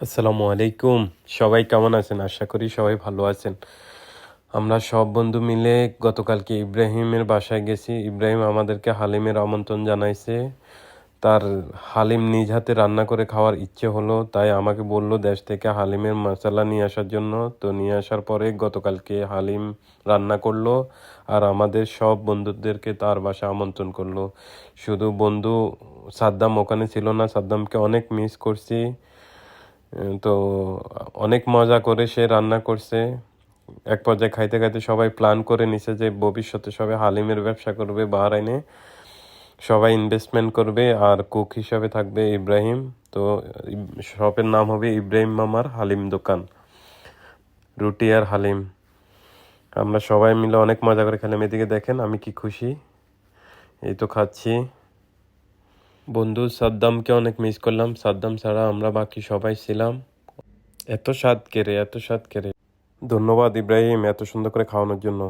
আসসালামু আলাইকুম। সবাই কেমন আছেন? আশা করি সবাই ভালো আছেন। আমরা সব বন্ধু মিলে গতকালকে ইব্রাহিমের বাসায় গেছি। ইব্রাহিম আমাদেরকে হালিমের আমন্ত্রণ জানাইছে। তার হালিম নিজ হাতে রান্না করে খাওয়ার ইচ্ছে হলো, তাই আমাকে বলল, দেশ থেকে হালিমের মশলা নিয়ে আসার জন্য। তো নিয়ে আসার পরে গতকালকে হালিম রান্না করল আর আমাদের সব বন্ধুদেরকে তার বাসা আমন্ত্রণ করল। শুধু বন্ধু সাদ্দাম ওখানে ছিল না, সাদ্দামকে অনেক মিস করছি। তো অনেক মজা করে সে রান্না করছে। এক পর্যায়ে খাইতে খাইতে সবাই প্ল্যান করে নিছে যে ভবিষ্যতে সবাই হালিমের ব্যবসা করবে বাহরাইনে। সবাই ইনভেস্টমেন্ট করবে আর কুক হিসাবে থাকবে ইব্রাহিম। তো শপের নাম হবে ইব্রাহিম মামার হালিম দোকান। রুটি আর হালিম। আমরা সবাই মিলে অনেক মজা করে খেলাম। এদিকে দেখেন আমি কি খুশি। এই তো খাচ্ছি। বন্ধু, সাদ্দামকে অনেক মিস করলাম। সাদ্দাম ছাড়া আমরা বাকি সবাই ছিলাম। এত স্বাদ কেড়ে এত স্বাদ কেড়ে ধন্যবাদ ইব্রাহিম, এত সুন্দর করে খাওয়ানোর জন্য।